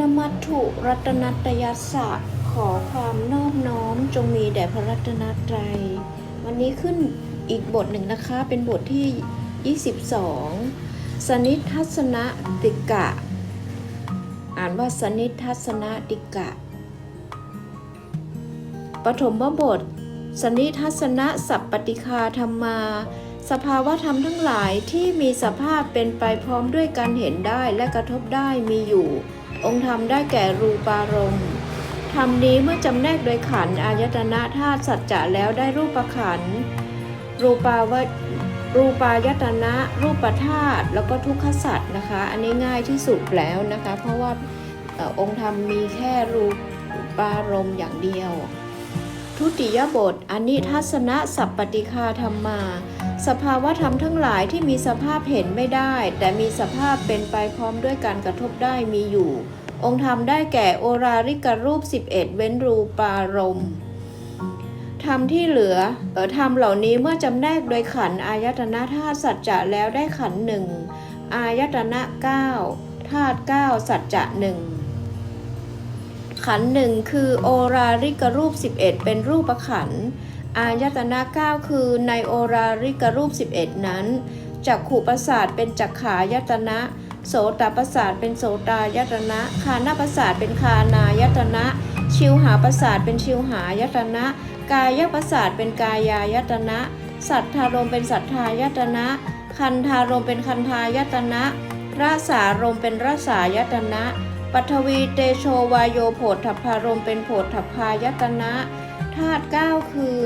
นมัตถุรัตนัตยัสะขอความนอบน้อมจงมีแด่พระรัตนตรัย วันนี้ขึ้นอีกบทหนึ่งนะคะ เป็นบทที่ 22 สนิทัศนติกะ อ่านว่าสนิทัศนติกะ ปฐมบท สนิทัศนะสัพปติคาธรรมา สภาวะธรรมทั้งหลายที่มีสภาพเป็นไปพร้อมด้วยการเห็นได้และกระทบได้มีอยู่ องค์ธรรมได้แก่รูปารมณ์ธรรมนี้เมื่อจำแนกโดยขันอายตนะธาตุสัจจะแล้วได้รูปขันรูปาวรูปายตนะ รูปธาตุแล้วก็ทุกขสัจนะคะ อันนี้ง่ายที่สุดแล้วนะคะ เพราะว่าอองค์ธรรมมีแค่รูปารมณ์อย่างเดียว ทุติยบทอนิทัศนะสัพปติคาธรรมา สภาวะธรรมทั้งหลายที่มีสภาพเห็นไม่ได้ แต่มีสภาพเป็นไปพร้อมด้วยการกระทบได้มีอยู่ องค์ธรรมได้แก่โอราริกรูป 11 เว้นรูปารมณ์ธรรมที่เหลือเออธรรมเหล่านี้เมื่อจำแนกโดยขันอายตนะธาตุสัจจะแล้วได้ขันหนึ่งอายตนะ9ธาตุ9สัจจะหนึ่งขันหนึ่งคือโอราริกรูป 11 เป็นรูปขันธ์ อายตนะ9คือในโอราริกรูป 11 นั้นจักขู่ประสาทเป็นจักขายตนะโสตประสาทเป็นโสตายตนะ คานาประสาทเป็นคานายตนะ ชิวหาประสาทเป็นชิวหายตนะ กายประสาทเป็นกายายตนะ สัทธารมเป็นสัทธายตนะ คันธารมเป็นคันธายตนะรสารมเป็นรสายตนะ ปัทวีเตโชวายโยโผฏฐพารมเป็นโผฏฐพายตนะ ธาตุ9คือ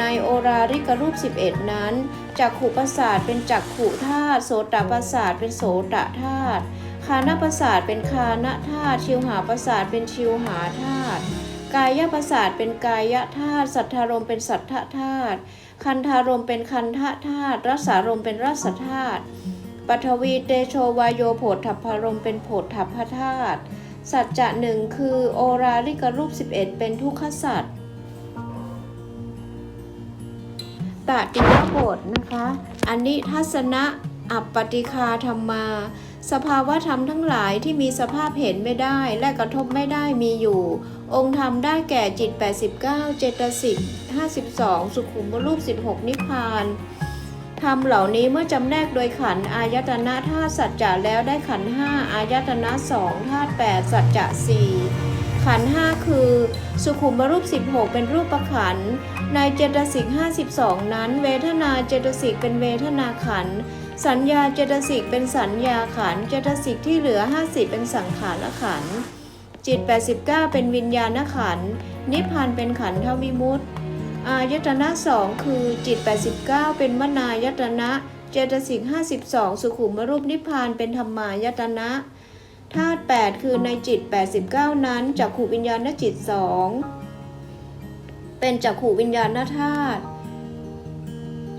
ในโอราริกรูป 11 นั้นจักขุประสาทเป็นจักขุธาตุโสตประสาทเป็นโสตธาตุคานประสาทเป็นคานธาตุชิวหาประสาทเป็นชิวหาธาตุกายประสาทเป็นกายธาตุสัทธารมเป็นสัทธธาตุคันธารมเป็นคันธธาตุรสารมเป็นรสธาตุปัทวีเตโชวายโยโผฏฐพารมเป็นโผฏฐพธาตุสัจจะหนึ่งคือโอราลิกรูป 11 เป็นทุกขสัจ ตติยบทนะคะอันนี้ทัศนะอัปปติคาธรรมา สภาวะธรรมทั้งหลายที่มีสภาพเห็นไม่ได้และกระทบไม่ได้มีอยู่ องค์ธรรมได้แก่จิต 89 เจตสิก52 สุขุมรูป 16 นิพพานธรรมเหล่านี้เมื่อจำแนกโดยขันธ์อายตนะธาตุสัจจะแล้วได้ขันธ์ห้าอายตนะสองธาตุแปดสัจจะสี่ ขันห้าคือ สุขุมรูป 16 เป็นรูปประขัน ในเจตสิก52 นั้น เวทนาเจตสิกเป็นเวทนาขัน สัญญาเจตสิกเป็นสัญญาขัน เจตสิกที่เหลือ 50 เป็นสังขารขัน จิต 89 เป็นวิญญาณขัน นิพพานเป็นขันธวิมุตติอายตนะสองคือจิต 89 เป็นมนายตนะ เจตสิก52 สุขุมรูปนิพพานเป็นธรรมายตนะ ธาตุ8คือในจิต 89 นั้นจักขูวิญญาณจิต 2 เป็นจักขูวิญญาณธาตุ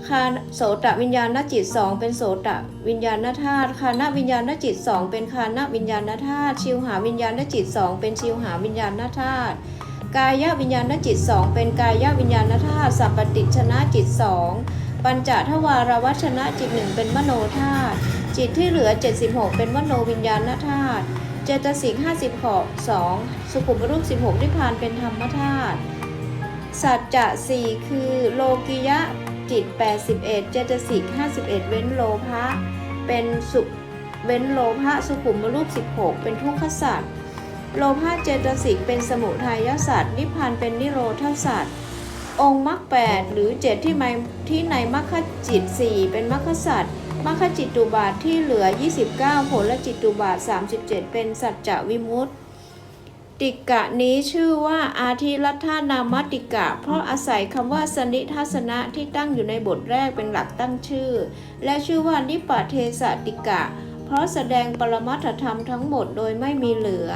คาโสตวิญญาณจิต2เป็นโสตวิญญาณธาตุคานวิญญาณจิต2เป็นคานวิญญาณธาตุชิวหาวิญญาณจิต2เป็นชิวหาวิญญาณธาตุกายวิญญาณจิตสองเป็นกายวิญญาณธาตุสัพปติชนะจิตสองปัญจทวารวัชนะจิตหนึ่งเป็นมโนธาตุ จิตที่เหลือ 76 เป็นมโนวิญญาณธาตุเจตสิก50ขอ2สุขุมรูป 16 นิพพานเป็นธรรมธาตุสัจจะ4คือโลกิยะจิต 81 เจตสิก51 เว้นโลภะเป็นสุเว้นโลภะสุขุมรูป 16 เป็นทุกขสัจโลภะเจตสิกเป็นสมุทัยสัตว์นิพพานเป็นนิโรธสัตว์องค์มรรคแปดหรือเจ็ดที่ในที่ในมรรคจิต4เป็นมรรคสัตว์ มรรคจิตตุบาทที่เหลือ 29 ผลและจิตตุบาท 37 เป็นสัจจวิมุตติกะนี้ชื่อว่าอาทิรัฐานามติกะ เพราะอาศัยคำว่าสนิทัศนะที่ตั้งอยู่ในบทแรกเป็นหลักตั้งชื่อ และชื่อว่านิปปเทสติกะ เพราะแสดงปรมัตถธรรมทั้งหมดโดยไม่มีเหลือ